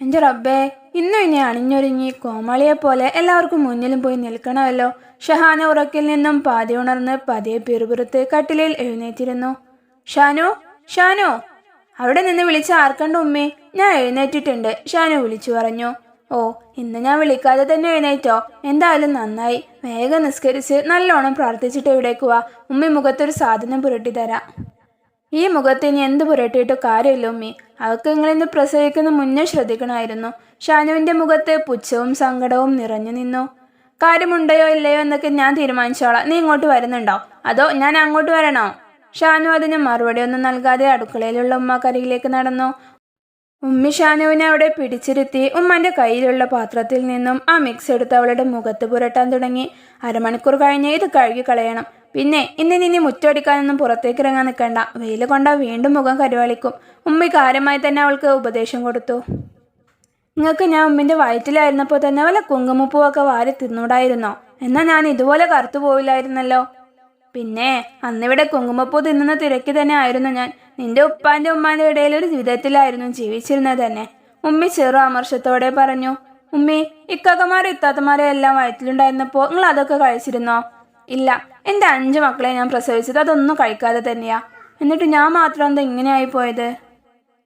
എന്റെ റബ്ബേ ഇന്നും ഇനി അണിഞ്ഞൊരുങ്ങി കോമാളിയെ പോലെ എല്ലാവർക്കും മുന്നിലും പോയി നിൽക്കണമല്ലോ. ഷഹാന ഉറക്കിൽ നിന്നും പാതി ഉണർന്ന് പതിയെ പിറുപിറുത്ത് കട്ടിലിൽ എഴുന്നേറ്റിരുന്നു. ഷാനു ഷാനു അവിടെ നിന്ന് വിളിച്ച ആർക്കണ്ട ഉമ്മേ? ഞാൻ എഴുന്നേറ്റിട്ടുണ്ട് ഷാനു വിളിച്ചു പറഞ്ഞു. ഓ ഇന്ന് ഞാൻ വിളിക്കാതെ തന്നെ എഴുന്നേറ്റോ? എന്തായാലും നന്നായി. വേഗം നിസ്കരിച്ച് നല്ലോണം പ്രാർത്ഥിച്ചിട്ട് എവിടേക്ക് വാ. ഉമ്മി മുഖത്തൊരു സാധനം പുരട്ടി തരാം. ഈ മുഖത്ത് ഇനി എന്ത് പുരട്ടിയിട്ടോ കാര്യമില്ല ഉമ്മി. അവൾക്ക് നിങ്ങളിന്ന് പ്രസവിക്കുന്ന മുന്നേ ശ്രദ്ധിക്കണമായിരുന്നു. ഷാനുവിന്റെ മുഖത്ത് പുച്ഛവും സങ്കടവും നിറഞ്ഞു നിന്നു. കാര്യമുണ്ടയോ ഇല്ലയോ എന്നൊക്കെ ഞാൻ തീരുമാനിച്ചോളാം. നീ ഇങ്ങോട്ട് വരുന്നുണ്ടോ? അതോ ഞാൻ അങ്ങോട്ട് വരണോ? ഷാനു അതിന് മറുപടി ഒന്നും നൽകാതെ അടുക്കളയിലുള്ള ഉമ്മക്കരികിലേക്ക് നടന്നു. ഉമ്മി ഷാനുവിനെ അവിടെ പിടിച്ചിരുത്തി ഉമ്മന്റെ കയ്യിലുള്ള പാത്രത്തിൽ നിന്നും ആ മിക്സ് എടുത്ത് അവളുടെ മുഖത്ത് പുരട്ടാൻ തുടങ്ങി. അരമണിക്കൂർ കഴിഞ്ഞ് ഇത് കഴുകി കളയണം പിന്നെ ഇന്ന് നിന്നെ മുറ്റടിക്കാനൊന്നും പുറത്തേക്ക് ഇറങ്ങാൻ നിൽക്കണ്ട. വെയിൽ കൊണ്ടാ വീണ്ടും മുഖം കരുവളിക്കും. ഉമ്മി കാര്യമായി തന്നെ അവൾക്ക് ഉപദേശം കൊടുത്തു. നിങ്ങൾക്ക് ഞാൻ ഉമ്മിന്റെ വയറ്റിലായിരുന്നപ്പോൾ തന്നെ വല്ല കുങ്കുമപ്പൂവൊക്കെ വാരി തിന്നൂടായിരുന്നോ? എന്നാൽ ഞാൻ ഇതുപോലെ കറുത്തു പോവില്ലായിരുന്നല്ലോ പിന്നെ അന്നിവിടെ കുങ്കുമപ്പൂ തിന്നുന്ന തിരക്കി തന്നെ ആയിരുന്നു ഞാൻ. നിന്റെ ഉപ്പാന്റെ ഉമ്മാന്റെ ഇടയിൽ ഒരു വിധത്തിലായിരുന്നു ജീവിച്ചിരുന്നത് തന്നെ. ഉമ്മി ചെറു അമർഷത്തോടെ പറഞ്ഞു. ഉമ്മി ഇക്കാക്കമാരും ഇത്താത്തമാരെയും എല്ലാം വയറ്റിലുണ്ടായിരുന്നപ്പോൾ നിങ്ങൾ അതൊക്കെ കഴിച്ചിരുന്നോ? ഇല്ല എന്റെ അഞ്ച് മക്കളെ ഞാൻ പ്രസവിച്ചത് അതൊന്നും കഴിക്കാതെ തന്നെയാ. എന്നിട്ട് ഞാൻ മാത്രം എന്താ ഇങ്ങനെയായി പോയത്?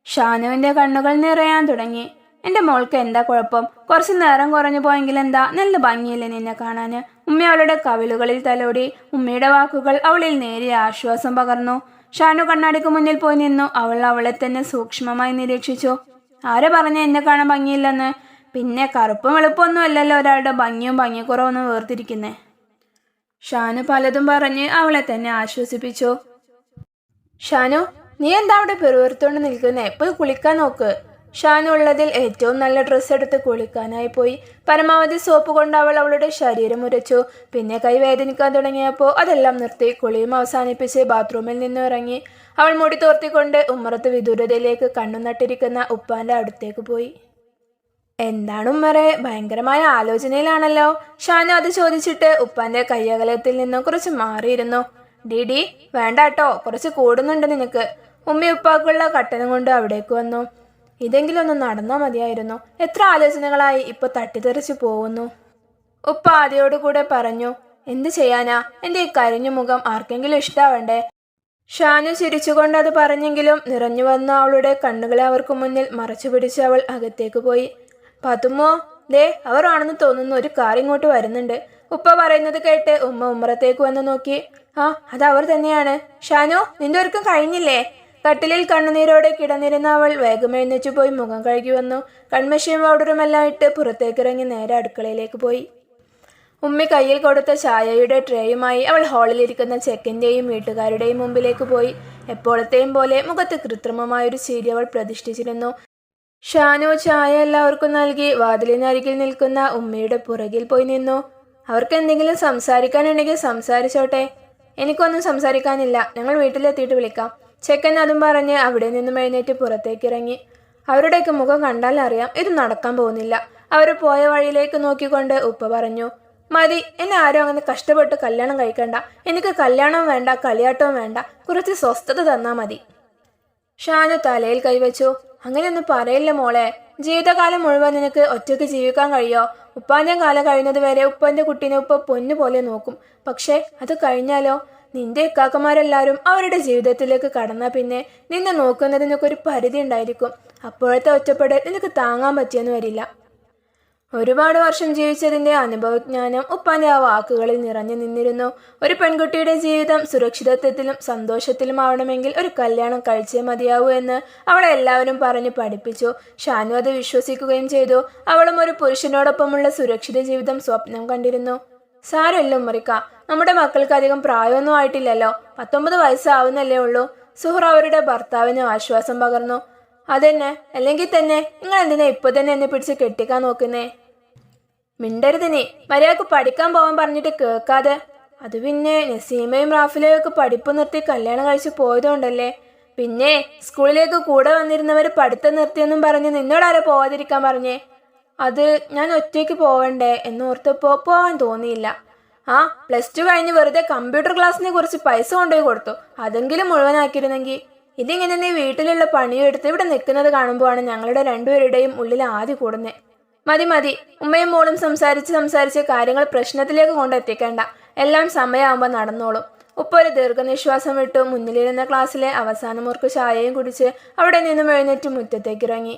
ഷാനുവിന്റെ കണ്ണുകൾ നിറയാൻ തുടങ്ങി. എന്റെ മോൾക്ക് എന്താ കുഴപ്പം? കുറച്ച് നേരം കുറഞ്ഞു പോയെങ്കിൽ എന്താ? നല്ല ഭംഗിയില്ലേ നിന്നെ കാണാന്? ഉമ്മ അവളുടെ കവിളുകളിൽ തലോടി ഉമ്മയുടെ വാക്കുകൾ അവളിൽ നേരിയ ആശ്വാസം പകർന്നു. ഷാനു കണ്ണാടിക്ക് മുന്നിൽ പോയി നിന്നു. അവൾ അവളെ തന്നെ സൂക്ഷ്മമായി നിരീക്ഷിച്ചു. ആരെ പറഞ്ഞ എന്നെ കാണാൻ ഭംഗിയില്ലെന്ന്? പിന്നെ കറുപ്പും വെളുപ്പൊന്നും അല്ലല്ലോ ഒരാളുടെ ഭംഗിയും ഭംഗിക്കുറവൊന്നും വേർതിരിക്കുന്നേ. ഷാനു പലതും പറഞ്ഞ് അവളെ തന്നെ ആശ്വസിപ്പിച്ചു. ഷാനു നീ എന്താ അവിടെ പെരുവരുത്തോണ്ട് നിൽക്കുന്നേ? പോയി കുളിക്കാൻ നോക്ക്. ഷാനു ഉള്ളതിൽ ഏറ്റവും നല്ല ഡ്രസ്സ് എടുത്ത് കുളിക്കാനായി പോയി. പരമാവധി സോപ്പ് കൊണ്ട് അവൾ അവളുടെ ശരീരം ഉരച്ചു. പിന്നെ കൈ വേദനിക്കാൻ തുടങ്ങിയപ്പോൾ അതെല്ലാം നിർത്തി കുളിയും അവസാനിപ്പിച്ച് ബാത്റൂമിൽ നിന്നും ഇറങ്ങി. അവൾ മുടി തോർത്തിക്കൊണ്ട് ഉമ്മറത്ത് വിദൂരതയിലേക്ക് കണ്ണു നട്ടിരിക്കുന്ന ഉപ്പാന്റെ അടുത്തേക്ക് പോയി. എന്താണ് ഉമ്മറെ ഭയങ്കരമായ ആലോചനയിലാണല്ലോ. ഷാനു അത് ചോദിച്ചിട്ട് ഉപ്പാന്റെ കയ്യകലത്തിൽ നിന്ന് കുറച്ച് മാറിയിരുന്നു. ഡിഡി വേണ്ട കേട്ടോ കുറച്ച് കൂടുന്നുണ്ട് നിനക്ക്. ഉമ്മി ഉപ്പാക്കുള്ള കട്ടനും കൊണ്ട് അവിടേക്ക് വന്നു. ഇതെങ്കിലും ഒന്ന് നടന്നാൽ മതിയായിരുന്നു. എത്ര ആലോചനകളായി ഇപ്പൊ തട്ടിത്തെറിച്ചു പോകുന്നു. ഉപ്പ ആദ്യയോടുകൂടെ പറഞ്ഞു എന്ത് ചെയ്യാനാ? എന്റെ ഈ കരിഞ്ഞു മുഖം ആർക്കെങ്കിലും ഇഷ്ടാവണ്ടേ? ഷാനു ചിരിച്ചുകൊണ്ട് അത് പറഞ്ഞെങ്കിലും നിറഞ്ഞു വന്ന അവളുടെ കണ്ണുകളെ അവർക്ക് മുന്നിൽ മറച്ചു പിടിച്ച് അവൾ അകത്തേക്ക് പോയി. പതുമോ ദേ അവരാണെന്ന് തോന്നുന്ന ഒരു കാർ ഇങ്ങോട്ട് വരുന്നുണ്ട്. ഉപ്പ പറയുന്നത് കേട്ട് ഉമ്മ ഉമ്മറത്തേക്ക് വന്ന് നോക്കി. ആ അത് അവർ തന്നെയാണ്. ഷാനു നിന്റെ ഒരുക്കം കഴിഞ്ഞില്ലേ? കട്ടിലിൽ കണ്ണുനീരോടെ കിടന്നിരുന്ന അവൾ വേഗം എഴുന്നേച്ചു പോയി മുഖം കഴുകി വന്നു. കൺമഷിയും പൗഡറുമെല്ലാം ഇട്ട് പുറത്തേക്കിറങ്ങി നേരെ അടുക്കളയിലേക്ക് പോയി. ഉമ്മി കയ്യിൽ കൊടുത്ത ചായയുടെ ട്രേയുമായി അവൾ ഹാളിലിരിക്കുന്ന ചെക്കന്റെയും വീട്ടുകാരുടെയും മുമ്പിലേക്ക് പോയി. എപ്പോഴത്തെയും പോലെ മുഖത്ത് കൃത്രിമമായൊരു ചിരി അവൾ പ്രതിഷ്ഠിച്ചിരുന്നു. ഷാനു ചായ എല്ലാവർക്കും നൽകി വാതിലിനരികിൽ നിൽക്കുന്ന ഉമ്മയുടെ പുറകിൽ പോയി നിന്നു. അവർക്ക് എന്തെങ്കിലും സംസാരിക്കാനുണ്ടെങ്കിൽ സംസാരിച്ചോട്ടെ. എനിക്കൊന്നും സംസാരിക്കാനില്ല. ഞങ്ങൾ വീട്ടിലെത്തിയിട്ട് വിളിക്കാം. ചെക്കൻ അതും പറഞ്ഞ് അവിടെ നിന്നും എഴുന്നേറ്റ് പുറത്തേക്ക് ഇറങ്ങി. അവരുടെയൊക്കെ മുഖം കണ്ടാൽ അറിയാം ഇത് നടക്കാൻ പോകുന്നില്ല. അവർ പോയ വഴിയിലേക്ക് നോക്കിക്കൊണ്ട് ഉപ്പ പറഞ്ഞു മതി എന്നെ ആരും അങ്ങനെ കഷ്ടപ്പെട്ട് കല്യാണം കഴിക്കണ്ട. എനിക്ക് കല്യാണം വേണ്ട കളിയാട്ടവും വേണ്ട. കുറച്ച് സ്വസ്ഥത തന്നാൽ മതി. ഷാനു തലയിൽ കൈവച്ചു. അങ്ങനെയൊന്നും പറയില്ല മോളെ. ജീവിതകാലം മുഴുവൻ നിനക്ക് ഒറ്റയ്ക്ക് ജീവിക്കാൻ കഴിയോ? ഉപ്പാന്റെ കാലം കഴിയുന്നത് വരെ ഉപ്പന്റെ കുട്ടീനെ ഉപ്പ പൊന്നു പോലെ നോക്കും. പക്ഷേ അത് കഴിഞ്ഞാലോ? നിന്റെ ഇക്കാക്കമാരെല്ലാവരും അവരുടെ ജീവിതത്തിലേക്ക് കടന്നാൽ പിന്നെ നിന്നെ നോക്കുന്നതിനൊക്കെ ഒരു പരിധി ഉണ്ടായിരിക്കും. അപ്പോഴത്തെ ഒറ്റപ്പെടൽ നിനക്ക് താങ്ങാൻ പറ്റിയെന്ന് വരില്ല. ഒരുപാട് വർഷം ജീവിച്ചതിന്റെ അനുഭവജ്ഞാനം ഉപ്പാന്റെ ആ വാക്കുകളിൽ നിറഞ്ഞു നിന്നിരുന്നു. ഒരു പെൺകുട്ടിയുടെ ജീവിതം സുരക്ഷിതത്വത്തിലും സന്തോഷത്തിലും ആവണമെങ്കിൽ ഒരു കല്യാണം കഴിച്ചേ മതിയാവൂ എന്ന് അവളെ എല്ലാവരും പറഞ്ഞു പഠിപ്പിച്ചു. ഷാനു അത് വിശ്വസിക്കുകയും ചെയ്തു. അവളും ഒരു പുരുഷനോടൊപ്പമുള്ള സുരക്ഷിത ജീവിതം സ്വപ്നം കണ്ടിരുന്നു. സാരല്ല ഉമ്മറിക്ക നമ്മുടെ മക്കൾക്ക് അധികം പ്രായമൊന്നും ആയിട്ടില്ലല്ലോ. പത്തൊമ്പത് വയസ്സാവുന്നല്ലേ ഉള്ളൂ. സുഹ്റ അവരുടെ ഭർത്താവിന് ആശ്വാസം പകർന്നു. അതെന്നെ? അല്ലെങ്കിൽ തന്നെ? നിങ്ങൾ എന്തിനാ ഇപ്പൊ തന്നെ എന്നെ പിടിച്ച് കെട്ടിക്കാൻ നോക്കുന്നേ? മിണ്ടരുത് നീ മര്യാദയ്ക്ക് പഠിക്കാൻ പോവാൻ പറഞ്ഞിട്ട് കേൾക്കാതെ. അത് പിന്നെ നസീമയും റാഫിലയും ഒക്കെ പഠിപ്പ് നിർത്തി കല്യാണം കഴിച്ച് പോയതുകൊണ്ടല്ലേ? പിന്നെ സ്കൂളിലേക്ക് കൂടെ വന്നിരുന്നവർ പഠിത്തം നിർത്തിയെന്നും പറഞ്ഞ് നിന്നോടാരെ പോവാതിരിക്കാൻ പറഞ്ഞേ? അത് ഞാൻ ഒറ്റയ്ക്ക് പോവണ്ടേ എന്നോർത്തപ്പോ പോവാൻ തോന്നിയില്ല. ആ പ്ലസ് ടു കഴിഞ്ഞ് വെറുതെ കമ്പ്യൂട്ടർ ക്ലാസ്സിനെ കുറിച്ച് പൈസ കൊണ്ടുപോയി കൊടുത്തു. അതെങ്കിലും മുഴുവനാക്കിയിരുന്നെങ്കിൽ ഇതിങ്ങനെ നീ വീട്ടിലുള്ള പണിയെടുത്ത് ഇവിടെ നിൽക്കുന്നത് കാണുമ്പോഴാണ് ഞങ്ങളുടെ രണ്ടുപേരുടെയും ഉള്ളിൽ ആദ്യ കൂടുന്നത് മതി മതി. ഉമ്മയും മോളും സംസാരിച്ച് സംസാരിച്ച് കാര്യങ്ങൾ പ്രശ്നത്തിലേക്ക് കൊണ്ടെത്തിക്കേണ്ട. എല്ലാം സമയമാകുമ്പോൾ നടന്നോളും. ഉപ്പ ഒരു ദീർഘനിശ്വാസം വിട്ടു മുന്നിലിരുന്ന ക്ലാസ്സിലെ അവസാന മുറുക്ക് ചായയും കുടിച്ച് അവിടെ നിന്നും എഴുന്നേറ്റ് മുറ്റത്തേക്ക് ഇറങ്ങി.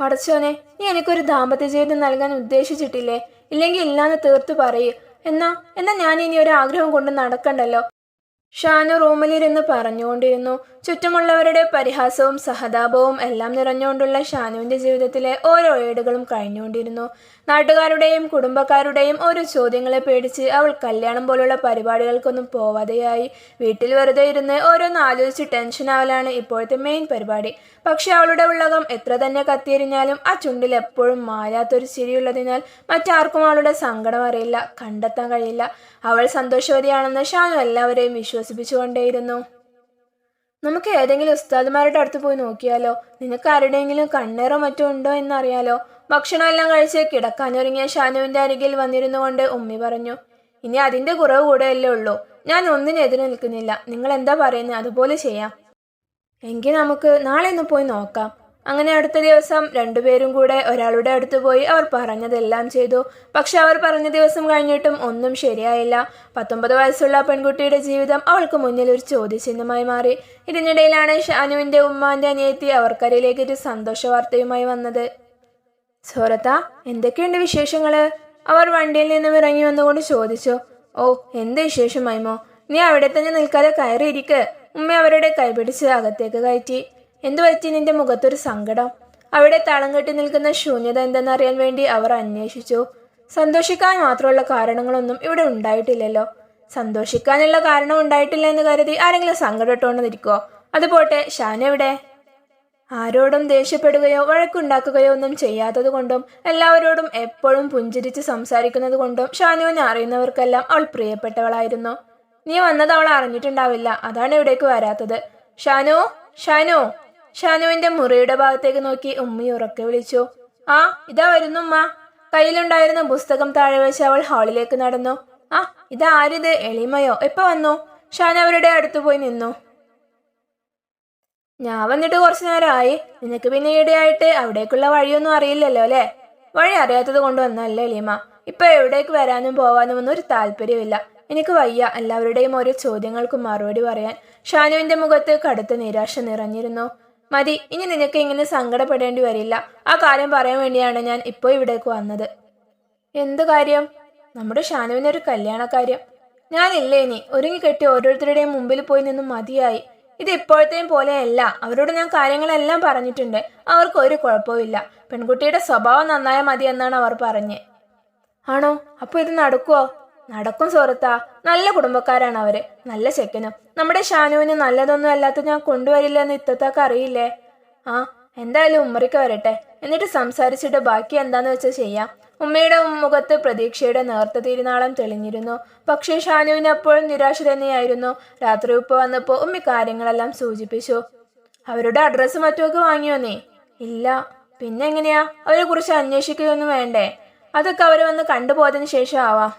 പടച്ചോനെ നീ എനിക്കൊരു ദാമ്പത്യ ജീവിതം നൽകാൻ ഉദ്ദേശിച്ചിട്ടില്ലേ? ഇല്ലെങ്കിൽ ഇല്ലാന്ന് തീർത്തു പറയൂ. എന്നാ എന്നാ ഞാൻ ഇനി ഒരു ആഗ്രഹം കൊണ്ട് നടക്കണ്ടല്ലോ? ഷാനു റൂമിലിരുന്ന് പറഞ്ഞുകൊണ്ടിരുന്നു. ചുറ്റുമുള്ളവരുടെ പരിഹാസവും സഹതാപവും എല്ലാം നിറഞ്ഞുകൊണ്ടുള്ള ഷാനുവിന്റെ ജീവിതത്തിലെ ഓരോ ഏടുകളും കഴിഞ്ഞുകൊണ്ടിരുന്നു. നാട്ടുകാരുടെയും കുടുംബക്കാരുടെയും ഒരു ചോദ്യങ്ങളെ പേടിച്ച് അവൾ കല്യാണം പോലുള്ള പരിപാടികൾക്കൊന്നും പോവാതെയായി. വീട്ടിൽ വെറുതെ ഇരുന്ന് ഓരോന്ന് ആലോചിച്ച് ടെൻഷൻ ആവലാണ് ഇപ്പോഴത്തെ മെയിൻ പരിപാടി. പക്ഷെ അവളുടെ ഉള്ളകം എത്ര തന്നെ കത്തിയെരിഞ്ഞാലും ആ ചുണ്ടിൽ എപ്പോഴും മായാത്തൊരു ചിരിയുള്ളതിനാൽ മറ്റാർക്കും അവളുടെ സങ്കടം അറിയില്ല കണ്ടെത്താൻ കഴിയില്ല. അവൾ സന്തോഷവതിയാണെന്ന് ഷാനു എല്ലാവരെയും വിശ്വസിപ്പിച്ചുകൊണ്ടേയിരുന്നു. നമുക്ക് ഏതെങ്കിലും ഉസ്താദുമാരുടെ അടുത്ത് പോയി നോക്കിയാലോ? നിനക്ക് ആരുടെയെങ്കിലും കണ്ണേറോ മറ്റോ ഉണ്ടോ എന്നറിയാലോ? ഭക്ഷണമെല്ലാം കഴിച്ച് കിടക്കാനൊരുങ്ങിയ ഷാനുവിന്റെ അരികിൽ വന്നിരുന്നു കൊണ്ട് ഉമ്മി പറഞ്ഞു ഇനി അതിന്റെ കുറവ് കൂടെയല്ലേ ഉള്ളൂ. ഞാൻ ഒന്നിനെതിരെ നിൽക്കുന്നില്ല. നിങ്ങൾ എന്താ പറയുന്നത് അതുപോലെ ചെയ്യാം. എങ്കിൽ നമുക്ക് നാളെ ഒന്ന് പോയി നോക്കാം. അങ്ങനെ അടുത്ത ദിവസം രണ്ടുപേരും കൂടെ ഒരാളുടെ അടുത്ത് പോയി അവർ പറഞ്ഞതെല്ലാം ചെയ്തു. പക്ഷെ അവർ പറഞ്ഞ ദിവസം കഴിഞ്ഞിട്ടും ഒന്നും ശരിയായില്ല. പത്തൊമ്പത് വയസ്സുള്ള പെൺകുട്ടിയുടെ ജീവിതം അവൾക്ക് മുന്നിൽ ഒരു ചോദ്യചിഹ്നമായി മാറി. ഇതിനിടയിലാണ് ഷാനുവിന്റെ ഉമ്മാന്റെ അനിയത്തി അവർക്കരയിലേക്ക് ഒരു സന്തോഷ വാർത്തയുമായി വന്നത്. സോറത്ത എന്തൊക്കെയുണ്ട് വിശേഷങ്ങൾ? അവർ വണ്ടിയിൽ നിന്നും ഇറങ്ങി വന്നുകൊണ്ട് ചോദിച്ചു ഓ എന്ത് വിശേഷമായിമോ നീ അവിടെ തന്നെ നിൽക്കാതെ കയറിയിരിക്ക്. ഉമ്മ അവരുടെ കൈപിടിച്ച് അകത്തേക്ക് കയറ്റി. എന്തു പറ്റി നിന്റെ മുഖത്തൊരു സങ്കടം? അവിടെ തളം കെട്ടി നിൽക്കുന്ന ശൂന്യത എന്തെന്നറിയാൻ വേണ്ടി അവർ അന്വേഷിച്ചു. സന്തോഷിക്കാൻ മാത്രമുള്ള കാരണങ്ങളൊന്നും ഇവിടെ ഉണ്ടായിട്ടില്ലല്ലോ. സന്തോഷിക്കാനുള്ള കാരണം ഉണ്ടായിട്ടില്ല എന്ന് കരുതി ആരെങ്കിലും സങ്കടം ഇട്ടുകൊണ്ടിരിക്കുവോ? അതുപോട്ടെ ഷാൻ എവിടെ? ആരോടും ദേഷ്യപ്പെടുകയോ വഴക്കുണ്ടാക്കുകയോ ഒന്നും ചെയ്യാത്തത് കൊണ്ടും എല്ലാവരോടും എപ്പോഴും പുഞ്ചിരിച്ച് സംസാരിക്കുന്നത് കൊണ്ടും ഷാനുവിനെ അറിയുന്നവർക്കെല്ലാം അവൾ പ്രിയപ്പെട്ടവളായിരുന്നു. നീ വന്നത് അവൾ അറിഞ്ഞിട്ടുണ്ടാവില്ല. അതാണ് ഇവിടേക്ക് വരാത്തത്. ഷാനു ഷാനു. ഷാനുവിന്റെ മുറിയുടെ ഭാഗത്തേക്ക് നോക്കി ഉമ്മി ഉറക്കെ വിളിച്ചു. ആ ഇതാ വരുന്നു ഉമ്മ. കയ്യിലുണ്ടായിരുന്ന പുസ്തകം താഴെ വെച്ച് അവൾ ഹാളിലേക്ക് നടന്നു. ആ ഇതാരിത് എളിമയോ? എപ്പോ വന്നു? ഷാൻ അവരുടെ അടുത്ത് പോയി നിന്നു. ഞാൻ വന്നിട്ട് കുറച്ചു നേരമായി നിനക്ക് പിന്നെ ഈടെയായിട്ട് അവിടേക്കുള്ള വഴിയൊന്നും അറിയില്ലല്ലോ അല്ലേ? വഴി അറിയാത്തത് കൊണ്ട് വന്നല്ലേ ലീമ. ഇപ്പൊ എവിടേക്ക് വരാനും പോവാനും ഒന്നും ഒരു താല്പര്യമില്ല എനിക്ക് വയ്യ എല്ലാവരുടെയും ഓരോ ചോദ്യങ്ങൾക്കും മറുപടി പറയാൻ. ഷാനുവിന്റെ മുഖത്ത് കടുത്ത നിരാശ നിറഞ്ഞിരുന്നു. മതി ഇനി നിനക്ക് ഇങ്ങനെ സങ്കടപ്പെടേണ്ടി വരില്ല. ആ കാര്യം പറയാൻ വേണ്ടിയാണ് ഞാൻ ഇപ്പോൾ ഇവിടേക്ക് വന്നത്. എന്ത് കാര്യം? നമ്മുടെ ഷാനുവിന് ഷാനുവിനൊരു കല്യാണക്കാര്യം ഞാനില്ലേ ഇനി? ഒരുങ്ങി കെട്ടി ഓരോരുത്തരുടെയും മുമ്പിൽ പോയി നിന്നും മതിയായി. ഇത് ഇപ്പോഴത്തെയും പോലെയല്ല. അവരോട് ഞാൻ കാര്യങ്ങളെല്ലാം പറഞ്ഞിട്ടുണ്ട്. അവർക്ക് ഒരു കുഴപ്പമില്ല പെൺകുട്ടിയുടെ സ്വഭാവം നന്നായാൽ മതി എന്നാണ് അവർ പറഞ്ഞത് ആണോ? അപ്പൊ ഇത് നടക്കുവോ? നടക്കും സുഹൃത്താ. നല്ല കുടുംബക്കാരാണ് അവർ. നല്ല ചെക്കനും. നമ്മുടെ ഷാനുവിന് നല്ലതൊന്നും അല്ലാത്ത ഞാൻ കൊണ്ടുവരില്ല എന്ന് ഇത്തത്തേക്ക് അറിയില്ലേ? ആ എന്തായാലും ഉമ്മറിക്ക് വരട്ടെ. എന്നിട്ട് സംസാരിച്ചിട്ട് ബാക്കി എന്താന്ന് വെച്ചാൽ ചെയ്യാം. ഉമ്മയുടെ മുഖത്ത് പ്രതീക്ഷയുടെ നേർത്ത തിരുനാളം തെളിഞ്ഞിരുന്നു. പക്ഷേ ഷാനുവിന് അപ്പോഴും നിരാശ തന്നെയായിരുന്നു. രാത്രി ഉപ്പ വന്നപ്പോൾ ഉമ്മി കാര്യങ്ങളെല്ലാം സൂചിപ്പിച്ചു. അവരുടെ അഡ്രസ്സ് മറ്റുമൊക്കെ വാങ്ങിയോ നീ? ഇല്ല. പിന്നെ എങ്ങനെയാ? അവരെ കുറിച്ച് അന്വേഷിക്കുകയൊന്നും വേണ്ടേ? അതൊക്കെ അവർ വന്ന് കണ്ടുപോയതിന് ശേഷം ആവാം.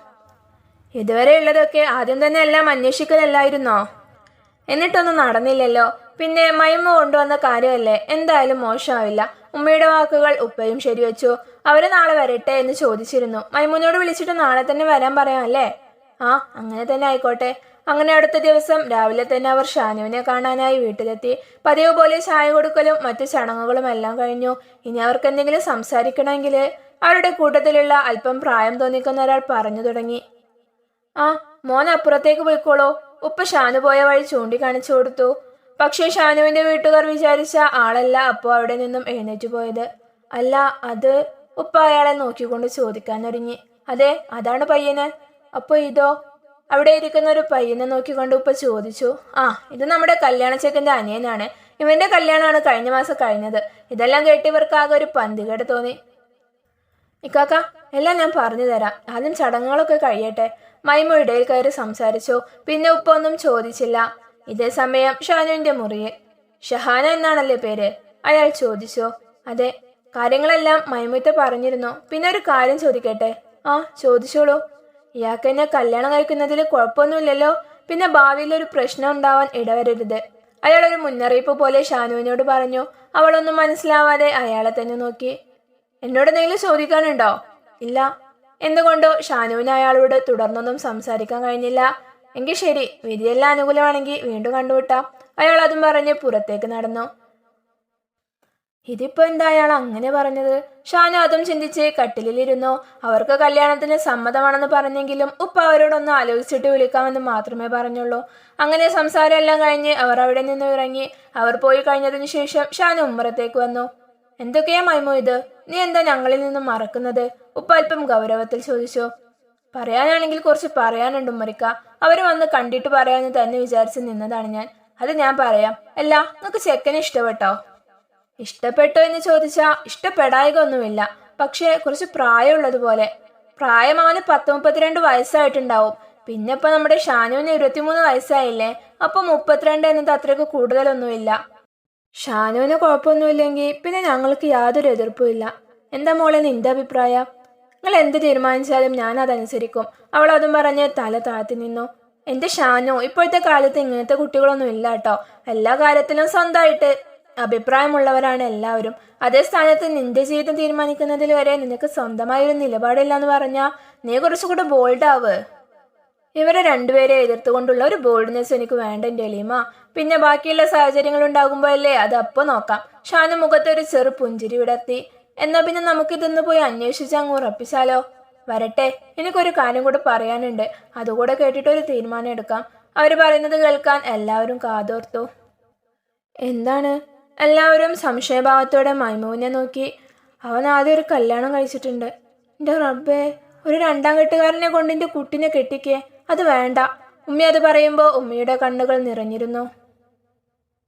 ഇതുവരെ ഉള്ളതൊക്കെ ആദ്യം തന്നെ എല്ലാം അന്വേഷിക്കലല്ലായിരുന്നോ? എന്നിട്ടൊന്നും നടന്നില്ലല്ലോ. പിന്നെ മൈമ കൊണ്ടുവന്ന കാര്യമല്ലേ? എന്തായാലും മോശമാവില്ല. ഉമ്മയുടെ വാക്കുകൾ ഉപ്പയും ശരിവെച്ചു. അവർ നാളെ വരട്ടെ എന്ന് ചോദിച്ചിരുന്നു. മൈമൂനോട് വിളിച്ചിട്ട് നാളെ തന്നെ വരാൻ പറയാം അല്ലേ? ആ അങ്ങനെ തന്നെ ആയിക്കോട്ടെ. അങ്ങനെ അടുത്ത ദിവസം രാവിലെ തന്നെ അവർ ഷാനുവിനെ കാണാനായി വീട്ടിലെത്തി. പതിവ് പോലെ ചായ കൊടുക്കലും മറ്റു ചടങ്ങുകളും എല്ലാം കഴിഞ്ഞു. ഇനി അവർക്ക് എന്തെങ്കിലും സംസാരിക്കണമെങ്കിൽ അവരുടെ കൂട്ടത്തിലുള്ള അല്പം പ്രായം തോന്നിക്കുന്ന ഒരാൾ പറഞ്ഞു തുടങ്ങി. ആ മോൻ അപ്പുറത്തേക്ക് പോയിക്കോളൂ. ഉപ്പ ഷാനു പോയ വഴി ചൂണ്ടിക്കാണിച്ചു കൊടുത്തു. പക്ഷേ ഷാനുവിന്റെ വീട്ടുകാർ വിചാരിച്ച ആളല്ല അപ്പോൾ അവിടെ നിന്നും എഴുന്നേറ്റ് പോയത്. അല്ല അത് ഉപ്പ അയാളെ നോക്കിക്കൊണ്ട് ചോദിക്കാൻ ഒരുങ്ങി. അതെ അതാണ് പയ്യന്. അപ്പൊ ഇതോ? അവിടെ ഇരിക്കുന്ന ഒരു പയ്യനെ നോക്കിക്കൊണ്ട് ഉപ്പ ചോദിച്ചു. ആ ഇത് നമ്മുടെ കല്യാണ ചെക്കന്റെ അനിയനാണ്. ഇവന്റെ കല്യാണമാണ് കഴിഞ്ഞ മാസം കഴിഞ്ഞത്. ഇതെല്ലാം കേട്ട് ഇവർക്ക് ആകെ ഒരു പന്തികേട് തോന്നി. ഇക്കാക്ക എല്ലാം ഞാൻ പറഞ്ഞു തരാം. ആദ്യം ചടങ്ങുകളൊക്കെ കഴിയട്ടെ. മൈമു ഇടയിൽ കയറി സംസാരിച്ചു. പിന്നെ ഉപ്പ ഒന്നും ചോദിച്ചില്ല. ഇതേ സമയം ഷാനുവിന്റെ മുറിയിൽ. ഷഹാന എന്നാണല്ലേ പേര്? അയാൾ ചോദിച്ചു. അതെ കാര്യങ്ങളെല്ലാം മൈമുത്ത പറഞ്ഞിരുന്നു. പിന്നെ ഒരു കാര്യം ചോദിക്കട്ടെ? ആ ചോദിച്ചോളൂ. ഇയാൾക്ക് എന്നെ കല്യാണം കഴിക്കുന്നതിൽ കുഴപ്പമൊന്നുമില്ലല്ലോ. പിന്നെ ഭാവിയിൽ ഒരു പ്രശ്നം ഉണ്ടാവാൻ ഇടവരരുത്. അയാൾ ഒരു മുന്നറിയിപ്പ് പോലെ ഷാനുവിനോട് പറഞ്ഞു. അവളൊന്നും മനസ്സിലാവാതെ അയാളെ തന്നെ നോക്കി. എന്നോട് എന്തെങ്കിലും ചോദിക്കാനുണ്ടോ? ഇല്ല. എന്തുകൊണ്ടോ ഷാനുവിന് അയാളോട് തുടർന്നൊന്നും സംസാരിക്കാൻ കഴിഞ്ഞില്ല. എങ്കിൽ ശരി വിധിയെല്ലാം അനുകൂലമാണെങ്കിൽ വീണ്ടും കണ്ടുവിട്ടാം അയാൾ അതും പറഞ്ഞ് പുറത്തേക്ക് നടന്നു. ഇതിപ്പോ എന്താ അയാൾ അങ്ങനെ പറഞ്ഞത്? ഷാനു അതും ചിന്തിച്ച് കട്ടിലിരുന്നു അവർക്ക് കല്യാണത്തിന് സമ്മതമാണെന്ന് പറഞ്ഞെങ്കിലും ഉപ്പ അവരോടൊന്ന് ആലോചിച്ചിട്ട് വിളിക്കാമെന്ന് മാത്രമേ പറഞ്ഞുള്ളൂ. അങ്ങനെ സംസാരമെല്ലാം കഴിഞ്ഞ് അവർ അവിടെ നിന്ന് ഇറങ്ങി. അവർ പോയി കഴിഞ്ഞതിന് ശേഷം ഷാനു ഉമ്മറത്തേക്ക് വന്നു. എന്തൊക്കെയാ മൈമു ഇത്? നീ എന്താ ഞങ്ങളിൽ നിന്നും മറക്കുന്നത്? ഉപ്പ അല്പം ഗൗരവത്തിൽ ചോദിച്ചു. പറയാനാണെങ്കിൽ കുറച്ച് പറയാനുണ്ട് ഉമ്മറിക്ക. അവർ വന്ന് കണ്ടിട്ട് പറയാമെന്ന് തന്നെ വിചാരിച്ച് നിന്നതാണ് ഞാൻ. അത് ഞാൻ പറയാം. അല്ല നിനക്ക് ചെക്കനെ ഇഷ്ടപ്പെട്ടോ? ഇഷ്ടപ്പെട്ടോ എന്ന് ചോദിച്ചാ ഇഷ്ടപ്പെടായക ഒന്നുമില്ല പക്ഷേ കുറച്ച് പ്രായമുള്ളതുപോലെ. പ്രായം അവന് പത്ത് മുപ്പത്തിരണ്ട് വയസ്സായിട്ടുണ്ടാവും. പിന്നെ ഇപ്പൊ നമ്മുടെ ഷാനുവിന് ഇരുപത്തിമൂന്ന് വയസ്സായില്ലേ? അപ്പൊ മുപ്പത്തിരണ്ട് എന്നത് അത്രയ്ക്ക് കൂടുതലൊന്നുമില്ല. ഷാനുവിന് കുഴപ്പമൊന്നുമില്ലെങ്കിൽ പിന്നെ ഞങ്ങൾക്ക് യാതൊരു എതിർപ്പും ഇല്ല. എന്താ മോളെ നിന്റെ അഭിപ്രായം? നിങ്ങൾ എന്ത് തീരുമാനിച്ചാലും ഞാൻ അതനുസരിക്കും അവൾ അതും പറഞ്ഞ് തല താഴ്ത്തി നിന്നു. എന്റെ ഷാനു ഇപ്പോഴത്തെ കാലത്ത് ഇങ്ങനത്തെ കുട്ടികളൊന്നും ഇല്ല കേട്ടോ എല്ലാ കാര്യത്തിലും സ്വന്തമായിട്ട് അഭിപ്രായമുള്ളവരാണ് എല്ലാവരും. അതേ സ്ഥാനത്ത് നിന്റെ ജീവിതം തീരുമാനിക്കുന്നതിൽ വരെ നിനക്ക് സ്വന്തമായ ഒരു നിലപാടില്ല എന്ന് പറഞ്ഞാൽ നീ കുറച്ചുകൂടെ ബോൾഡാവ് ഇവരെ രണ്ടുപേരെ എതിർത്തുകൊണ്ടുള്ള ഒരു ബോൾഡ്നെസ് എനിക്ക് വേണ്ട എന്റെ പിന്നെ ബാക്കിയുള്ള സാഹചര്യങ്ങൾ ഉണ്ടാകുമ്പോഴല്ലേ അത് അപ്പോൾ നോക്കാം. ഷാനു മുഖത്ത് ഒരു ചെറു പുഞ്ചിരി വിടർത്തി. എന്നാ പിന്നെ നമുക്കിതൊന്ന് പോയി അന്വേഷിച്ച് അങ്ങ് ഉറപ്പിച്ചാലോ? വരട്ടെ. എനിക്കൊരു കാര്യം കൂടെ പറയാനുണ്ട്. അതുകൂടെ കേട്ടിട്ട് ഒരു തീരുമാനം എടുക്കാം. അവർ പറയുന്നത് കേൾക്കാൻ എല്ലാവരും കാതോർത്തു. എന്താണ്? എല്ലാവരും സംശയഭാവത്തോടെ മൈമൂവിനെ നോക്കി. അവൻ ആദ്യം ഒരു കല്യാണം കഴിച്ചിട്ടുണ്ട്. എന്റെ റബ്ബേ ഒരു രണ്ടാം കെട്ടുകാരനെ കൊണ്ട് എന്റെ കുട്ടിനെ കെട്ടിക്കേ. അത് വേണ്ട. ഉമ്മി അത് പറയുമ്പോൾ ഉമ്മിയുടെ കണ്ണുകൾ നിറഞ്ഞിരുന്നു.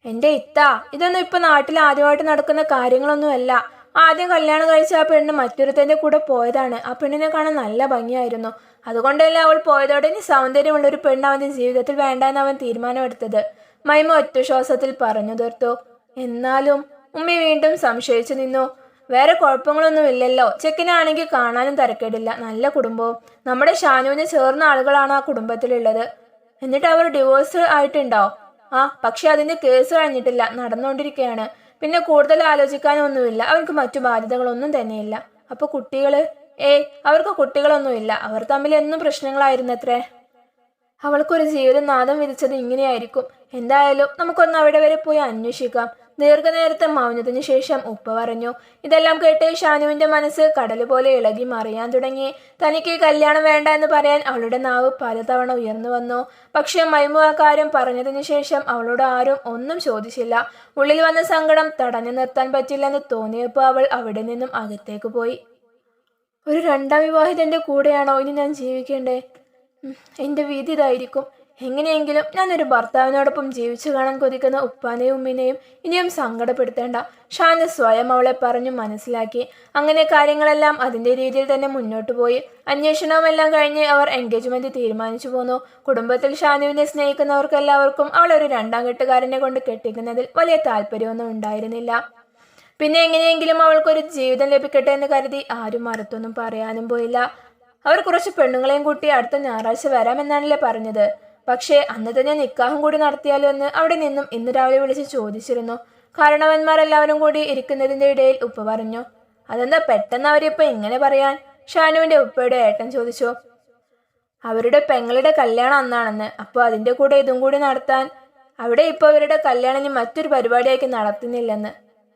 എന്റെ ഇത്ത ഇതൊന്നും ഇപ്പം നാട്ടിൽ ആദ്യമായിട്ട് നടക്കുന്ന കാര്യങ്ങളൊന്നുമല്ല. ആദ്യം കല്യാണം കഴിച്ച ആ പെണ്ണ് മറ്റൊരുത്തന്റെ കൂടെ പോയതാണ്. ആ പെണ്ണിനെ കാണാൻ നല്ല ഭംഗിയായിരുന്നു. അതുകൊണ്ടല്ലേ അവൾ പോയതോടെ ഇനി സൗന്ദര്യമുള്ള ഒരു പെണ്ണ് അവന്റെ ജീവിതത്തിൽ വേണ്ട എന്ന് അവൻ തീരുമാനമെടുത്തത്. മൈമ ഒറ്റ ശ്വാസത്തിൽ പറഞ്ഞു തീർത്തു. എന്നാലും ഉമ്മി വീണ്ടും സംശയിച്ചു നിന്നു. വേറെ കുഴപ്പങ്ങളൊന്നുമില്ലല്ലോ. ചെക്കിനാണെങ്കിൽ കാണാനും തരക്കേടില്ല. നല്ല കുടുംബവും. നമ്മുടെ ഷാനുവിന് ചേർന്ന ആളുകളാണ് ആ കുടുംബത്തിലുള്ളത്. എന്നിട്ട് അവർ ഡിവോഴ്സ് ആയിട്ടുണ്ടോ? ആ പക്ഷെ അതിന്റെ കേസ് കഴിഞ്ഞിട്ടില്ല. നടന്നുകൊണ്ടിരിക്കുകയാണ്. പിന്നെ കൂടുതൽ ആലോചിക്കാനൊന്നുമില്ല. അവർക്ക് മറ്റു ബാധ്യതകളൊന്നും തന്നെയില്ല. അപ്പൊ കുട്ടികൾ? ഏയ് അവർക്ക് കുട്ടികളൊന്നുമില്ല. അവർ തമ്മിൽ എന്നും പ്രശ്നങ്ങളായിരുന്നത്രേ. അവൾക്കൊരു ജീവിതം നാദം വിധിച്ചത് ഇങ്ങനെയായിരിക്കും. എന്തായാലും നമുക്കൊന്ന് അവിടെ വരെ പോയി അന്വേഷിക്കാം. ദീർഘനേരത്തെ മൗനത്തിനു ശേഷം ഉപ്പ പറഞ്ഞു ഇതെല്ലാം കേട്ട് ഷാനുവിന്റെ മനസ്സ് കടൽ പോലെ ഇളകി മറിയാൻ തുടങ്ങി. തനിക്ക് കല്യാണം വേണ്ട എന്ന് പറയാൻ അവളുടെ നാവ് പലതവണ ഉയർന്നു വന്നു. പക്ഷെ മൈമു ആ കാര്യം പറഞ്ഞതിന് ശേഷം അവളോട് ആരും ഒന്നും ചോദിച്ചില്ല. ഉള്ളിൽ വന്ന സങ്കടം തടഞ്ഞു നിർത്താൻ പറ്റില്ലെന്ന് തോന്നിയപ്പോൾ അവൾ അവിടെ നിന്നും അകത്തേക്ക് പോയി. ഒരു രണ്ടാം വിവാഹിതന്റെ കൂടെയാണോ ഇനി ഞാൻ ജീവിക്കേണ്ടേ? എന്റെ വീതി ഇതായിരിക്കും. എങ്ങനെയെങ്കിലും ഞാനൊരു ഭർത്താവിനോടൊപ്പം ജീവിച്ചു കാണാൻ കൊതിക്കുന്ന ഉപ്പാനെയും ഉമ്മിനെയും ഇനിയും സങ്കടപ്പെടുത്തേണ്ട. ഷാന് സ്വയം അവളെ പറഞ്ഞു മനസ്സിലാക്കി. അങ്ങനെ കാര്യങ്ങളെല്ലാം അതിന്റെ രീതിയിൽ തന്നെ മുന്നോട്ട് പോയി. അന്വേഷണവുമെല്ലാം കഴിഞ്ഞ് അവർ എൻഗേജ്മെന്റ് തീരുമാനിച്ചു പോന്നു. കുടുംബത്തിൽ ഷാനുവിനെ സ്നേഹിക്കുന്നവർക്കെല്ലാവർക്കും അവൾ ഒരു രണ്ടാം കെട്ടുകാരനെ കൊണ്ട് കെട്ടിക്കുന്നതിൽ വലിയ താല്പര്യമൊന്നും ഉണ്ടായിരുന്നില്ല. പിന്നെ എങ്ങനെയെങ്കിലും അവൾക്കൊരു ജീവിതം ലഭിക്കട്ടെ എന്ന് കരുതി ആരും മറുത്തൊന്നും പറയാനും പോയില്ല. അവർ കുറച്ച് പെണ്ണുങ്ങളെയും കൂട്ടി അടുത്ത ഞായറാഴ്ച വരാമെന്നാണല്ലേ പറഞ്ഞത്. പക്ഷേ അന്ന് തന്നെ നിക്കാഹും കൂടി നടത്തിയാലോ എന്ന് അവിടെ നിന്നും ഇന്ന് രാവിലെ വിളിച്ച് ചോദിച്ചിരുന്നു. കാരണവന്മാരെല്ലാവരും കൂടി ഇരിക്കുന്നതിന്റെ ഇടയിൽ ഉപ്പ പറഞ്ഞു അതെന്താ പെട്ടെന്ന് അവരിപ്പോ ഇങ്ങനെ പറയാൻ? ഷാനുവിന്റെ ഉപ്പയുടെ ഏട്ടൻ ചോദിച്ചു അവരുടെ പെങ്ങളുടെ കല്യാണം അന്നാണെന്ന്. അപ്പോൾ അതിന്റെ കൂടെ ഇതും കൂടി നടത്താൻ അവിടെ ഇപ്പോൾ അവരുടെ കല്യാണം മറ്റൊരു പരിപാടിയാക്കി നടത്തുന്നില്ലെന്ന്.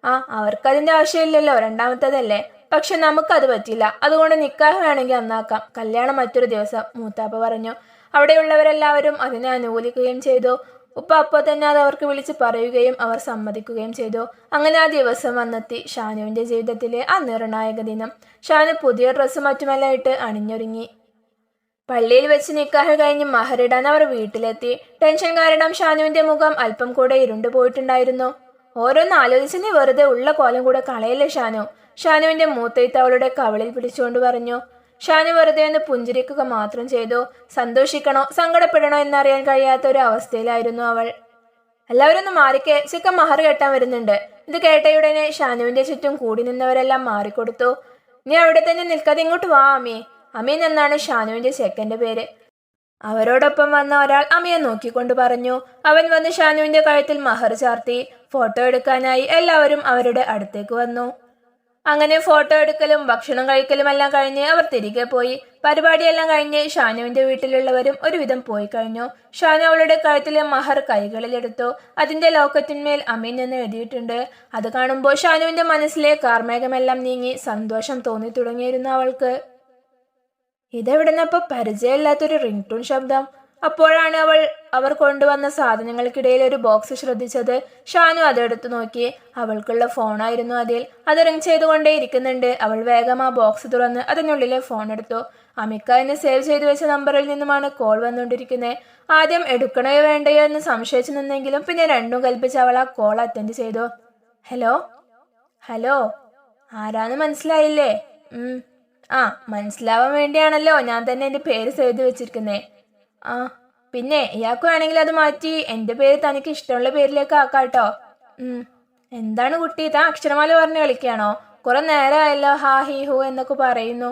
ആ അവർക്കതിന്റെ ആവശ്യമില്ലല്ലോ രണ്ടാമത്തതല്ലേ. പക്ഷെ നമുക്കത് പറ്റില്ല. അതുകൊണ്ട് നിക്കാഹ് വേണമെങ്കിൽ അന്നാക്കാം. കല്യാണം മറ്റൊരു ദിവസം മൂത്താപ്പ പറഞ്ഞു. അവിടെയുള്ളവരെല്ലാവരും അതിനെ അനുകൂലിക്കുകയും ചെയ്തു. ഉപ്പ അപ്പോൾ തന്നെ അത് അവർക്ക് വിളിച്ച് പറയുകയും അവർ സമ്മതിക്കുകയും ചെയ്തു. അങ്ങനെ ആ ദിവസം വന്നെത്തി ഷാനുവിന്റെ ജീവിതത്തിലെ ആ നിർണായക ദിനം. ഷാനു പുതിയ ഡ്രസ്സ് മറ്റുമെല്ലാം ഇട്ട് അണിഞ്ഞൊരുങ്ങി. പള്ളിയിൽ വെച്ച് നിക്കാഹ് കഴിഞ്ഞ് മഹറിടാൻ അവർ വീട്ടിലെത്തി. ടെൻഷൻ കാരണം ഷാനുവിന്റെ മുഖം അല്പം കൂടെ ഇരുണ്ടു പോയിട്ടുണ്ടായിരുന്നു. ഓരോന്ന് ആലോചിച്ച് നീ വെറുതെ ഉള്ള കോലം കൂടെ കളയല്ലേ ഷാനു? ഷാനുവിന്റെ മൂത്തയ്ത്ത് അവളുടെ കവളിൽ പിടിച്ചുകൊണ്ട് പറഞ്ഞു ഷാനു വെറുതെ ഒന്ന് പുഞ്ചിരിക്കുക മാത്രം ചെയ്തു. സന്തോഷിക്കണോ സങ്കടപ്പെടണോ എന്നറിയാൻ കഴിയാത്ത ഒരു അവസ്ഥയിലായിരുന്നു അവൾ. എല്ലാവരും ഒന്ന് മാറിക്കേ ചിക്കൻ മഹർ കെട്ടാൻ വരുന്നുണ്ട്. ഇത് കേട്ടയുടനെ ഷാനുവിന്റെ ചുറ്റും കൂടി നിന്നവരെല്ലാം മാറിക്കൊടുത്തു. നീ അവിടെ തന്നെ നിൽക്കാതെ ഇങ്ങോട്ട് വാ അമീ അമീൻ എന്നാണ് ഷാനുവിന്റെ ചെക്കന്റെ പേര്. അവരോടൊപ്പം വന്ന ഒരാൾ അമ്മയെ നോക്കിക്കൊണ്ട് പറഞ്ഞു. അവൻ വന്ന് ഷാനുവിന്റെ കഴുത്തിൽ മഹർ ചാർത്തി. ഫോട്ടോ എടുക്കാനായി എല്ലാവരും അവരുടെ അടുത്തേക്ക് വന്നു. അങ്ങനെ ഫോട്ടോ എടുക്കലും ഭക്ഷണം കഴിക്കലും എല്ലാം കഴിഞ്ഞ് അവർ തിരികെ പോയി. പരിപാടിയെല്ലാം കഴിഞ്ഞ് ഷാനുവിന്റെ വീട്ടിലുള്ളവരും ഒരുവിധം പോയി കഴിഞ്ഞു. ഷാനു അവളുടെ കഴുത്തിലെ മഹർ കൈകളിലെടുത്തു. അതിന്റെ ലോക്കറ്റിന്മേൽ അമീൻ എന്ന് എഴുതിയിട്ടുണ്ട്. അത് കാണുമ്പോൾ ഷാനുവിന്റെ മനസ്സിലെ കാർമേഘമെല്ലാം നീങ്ങി സന്തോഷം തോന്നി തുടങ്ങിയിരുന്നു അവൾക്ക്. ഇതെവിടുന്നപ്പോ പരിചയമില്ലാത്തൊരു റിംഗ് ടൂൺ ശബ്ദം. അപ്പോഴാണ് അവൾ അവർ കൊണ്ടുവന്ന സാധനങ്ങൾക്കിടയിൽ ഒരു ബോക്സ് ശ്രദ്ധിച്ചത്. ഷാനു അതെടുത്തു നോക്കി. അവൾക്കുള്ള ഫോണായിരുന്നു അതിൽ. അത് റിങ് ചെയ്തുകൊണ്ടേ ഇരിക്കുന്നുണ്ട്. അവൾ വേഗം ആ ബോക്സ് തുറന്ന് അതിനുള്ളിലെ ഫോൺ എടുത്തു. അമിക്ക എന്നെ സേവ് ചെയ്തു വെച്ച നമ്പറിൽ നിന്നുമാണ് കോൾ വന്നുകൊണ്ടിരിക്കുന്നത് ആദ്യം എടുക്കണോ വേണ്ടയോ എന്ന് സംശയിച്ചു നിന്നെങ്കിലും പിന്നെ രണ്ടും കൽപ്പിച്ച് അവൾ ആ കോൾ അറ്റൻഡ് ചെയ്തു. ഹലോ ഹലോ ആരാന്ന് മനസ്സിലായില്ലേ? ആ മനസ്സിലാവാൻ വേണ്ടിയാണല്ലോ ഞാൻ തന്നെ എന്റെ പേര് സേവ് വെച്ചിരിക്കുന്നേ. ആ പിന്നെ ഇയാൾക്ക് വേണമെങ്കിൽ അത് മാറ്റി. എന്റെ പേര് തനിക്ക് ഇഷ്ടമുള്ള പേരിലേക്ക് ആക്കാം കേട്ടോ എന്താണ് കുട്ടി? താൻ അക്ഷരമാല പറഞ്ഞ് കളിക്കുകയാണോ? കുറെ നേരമായല്ലോ ഹാ ഹി ഹു എന്നൊക്കെ പറയുന്നു.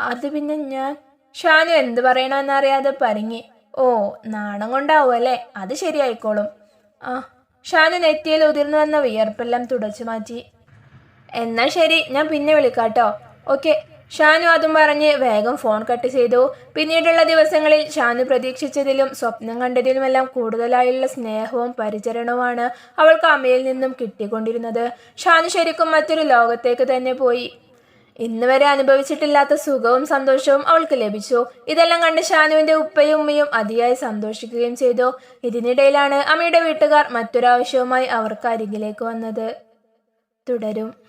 അത് പിന്നെ ഞാൻ ഷാനു എന്ത് പറയണമെന്നറിയാതെ പരിങ്ങി. ഓ നാണം കൊണ്ടാവും അല്ലേ? അത് ശരിയായിക്കോളും. ആ ഷാനു നെറ്റിയിൽ ഉതിർന്നു വന്ന വിയർപ്പെല്ലാം തുടച്ചു മാറ്റി. എന്നാ ശരി ഞാൻ പിന്നെ വിളിക്കാട്ടോ. ഓക്കെ. ഷാനു അതും പറഞ്ഞ് വേഗം ഫോൺ കട്ട് ചെയ്തു. പിന്നീടുള്ള ദിവസങ്ങളിൽ ഷാനു പ്രതീക്ഷിച്ചതിലും സ്വപ്നം കണ്ടതിലുമെല്ലാം കൂടുതലായുള്ള സ്നേഹവും പരിചരണവുമാണ് അവൾക്ക് അമ്മയിൽ നിന്നും കിട്ടിക്കൊണ്ടിരുന്നത്. ഷാനു ശരിക്കും മറ്റൊരു ലോകത്തേക്ക് തന്നെ പോയി. ഇന്ന് വരെ അനുഭവിച്ചിട്ടില്ലാത്ത സുഖവും സന്തോഷവും അവൾക്ക് ലഭിച്ചു. ഇതെല്ലാം കണ്ട് ഷാനുവിന്റെ ഉപ്പയും ഉമ്മയും അതിയായി സന്തോഷിക്കുകയും ചെയ്തു. ഇതിനിടയിലാണ് അമ്മയുടെ വീട്ടുകാർ മറ്റൊരാവശ്യവുമായി അവർക്ക് അരികിലേക്ക് വന്നത്. തുടരും.